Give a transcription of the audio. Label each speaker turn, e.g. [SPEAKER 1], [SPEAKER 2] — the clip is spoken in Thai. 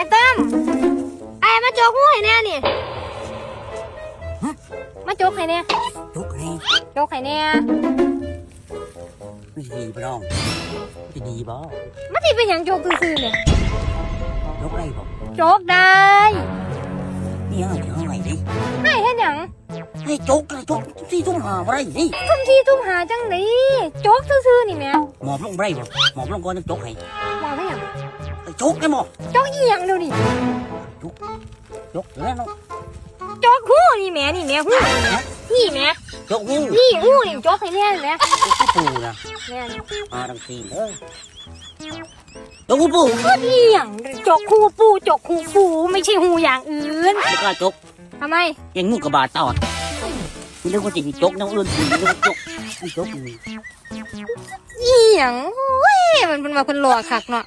[SPEAKER 1] อ้ตั้มไอ้มาโจกหูให้แน่นี่มาโจกให้แน่
[SPEAKER 2] จุกให้
[SPEAKER 1] โจกให้แน่
[SPEAKER 2] ไม่ดีพี่น้องจะดีบ่
[SPEAKER 1] มันสิเป็นหยังโจกซื่อๆเนี่ย
[SPEAKER 2] ยกได้บ่
[SPEAKER 1] โจกได้
[SPEAKER 2] นี่ยังเอาเท่าไหร่ดิ
[SPEAKER 1] ให้เฮ็ดหยัง
[SPEAKER 2] ให้จกเลยจกสี่ทุ่มหาบ่ได้นี่
[SPEAKER 1] ทุ่มที่ทุ่มหาจังไดโจ กซื่อๆนี่แหม่
[SPEAKER 2] หมอบลงบ่ได้บ่หมอบลงก่อนจะจกให้
[SPEAKER 1] ว่าไม่หยัง
[SPEAKER 2] ไอ้จกได้บ่
[SPEAKER 1] โจกอีหยังเดี๋ยวนี้
[SPEAKER 2] จกแล้วเนาะ
[SPEAKER 1] โจกหูนี่แหม่นี่แหม่หูนี่แหม่
[SPEAKER 2] จกงู
[SPEAKER 1] นี่หูนี่โจกให้แน่นี่แหม่
[SPEAKER 2] จกปูนะ
[SPEAKER 1] แม่น
[SPEAKER 2] มาดังตีนเอ้ยจกปูปู
[SPEAKER 1] พูดอีหยังโจกหูปูโจกหูปูไม่ใช่หูอย่างอื่น
[SPEAKER 2] ไม่กล้าจก
[SPEAKER 1] ทำไม
[SPEAKER 2] ยังงูกระบาดตอด มีเรื่องคนจะจกน้ำอื่นมีเรื่องจกจก
[SPEAKER 1] อีหยังโอ้ยมันเป็นมาคนหลอกคักเนาะ